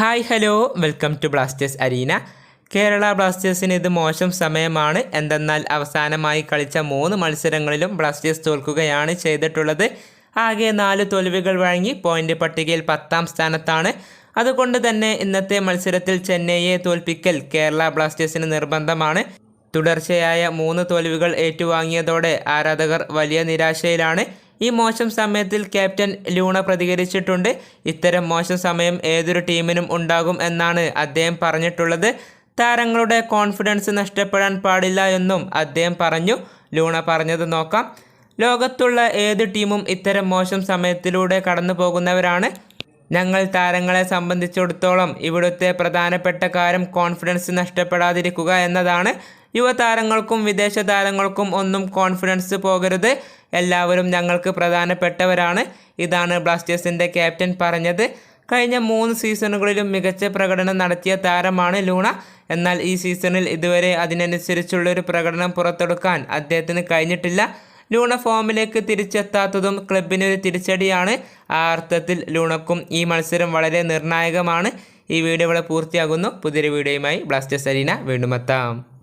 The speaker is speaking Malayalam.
Hi hello. Welcome to Blasters arena. Kerala ബ്ലാസ്റ്റേഴ്സിന് ഇത് മോശം സമയമാണ്. എന്തെന്നാൽ അവസാനമായി കളിച്ച മൂന്ന് മത്സരങ്ങളിലും ബ്ലാസ്റ്റേഴ്സ് തോൽക്കുകയാണ് ചെയ്തിട്ടുള്ളത്. ആകെ നാല് തോൽവികൾ വഴങ്ങി പോയിന്റ് പട്ടികയിൽ പത്താം സ്ഥാനത്താണ്. അതുകൊണ്ട് തന്നെ ഇന്നത്തെ മത്സരത്തിൽ ചെന്നൈയെ തോൽപ്പിക്കൽ കേരള ബ്ലാസ്റ്റേഴ്സിന് നിർബന്ധമാണ്. തുടർച്ചയായ മൂന്ന് തോൽവികൾ ഏറ്റുവാങ്ങിയതോടെ ആരാധകർ വലിയ നിരാശയിലാണ്. ഈ മോശം സമയത്തിൽ ക്യാപ്റ്റൻ ലൂണ പ്രതികരിച്ചിട്ടുണ്ട്. ഇത്തരം മോശം സമയം ഏതൊരു ടീമിനും ഉണ്ടാകും എന്നാണ് അദ്ദേഹം പറഞ്ഞിട്ടുള്ളത്. താരങ്ങളുടെ കോൺഫിഡൻസ് നഷ്ടപ്പെടാൻ പാടില്ല എന്നും അദ്ദേഹം പറഞ്ഞു. ലൂണ പറഞ്ഞത് നോക്കാം. ലോകത്തുള്ള ഏത് ടീമും ഇത്തരം മോശം സമയത്തിലൂടെ കടന്നു പോകുന്നവരാണ് ഞങ്ങൾ താരങ്ങളെ സംബന്ധിച്ചിടത്തോളം ഇവിടുത്തെ പ്രധാനപ്പെട്ട കാര്യം കോൺഫിഡൻസ് നഷ്ടപ്പെടാതിരിക്കുക എന്നതാണ്. യുവതാരങ്ങൾക്കും വിദേശ താരങ്ങൾക്കും ഒന്നും കോൺഫിഡൻസ് പോകരുത്. എല്ലാവരും ഞങ്ങൾക്ക് പ്രധാനപ്പെട്ടവരാണ്. ഇതാണ് ബ്ലാസ്റ്റേഴ്സിന്റെ ക്യാപ്റ്റൻ പറഞ്ഞത്. കഴിഞ്ഞ മൂന്ന് സീസണുകളിലും മികച്ച പ്രകടനം നടത്തിയ താരമാണ് ലൂണ. എന്നാൽ ഈ സീസണിൽ ഇതുവരെ അതിനനുസരിച്ചുള്ളൊരു പ്രകടനം പുറത്തെടുക്കാൻ അദ്ദേഹത്തിന് കഴിഞ്ഞിട്ടില്ല. ലൂണ ഫോമിലേക്ക് തിരിച്ചെത്താത്തതും ക്ലബിനൊരു തിരിച്ചടിയാണ്. ആ അർത്ഥത്തിൽ ലൂണക്കും ഈ മത്സരം വളരെ നിർണായകമാണ്. ഈ വീഡിയോ ഇവിടെ പൂർത്തിയാകുന്നു. പുതിയൊരു വീഡിയോയുമായി ബ്ലാസ്റ്റേഴ്സ് അരീന വീണ്ടും എത്താം.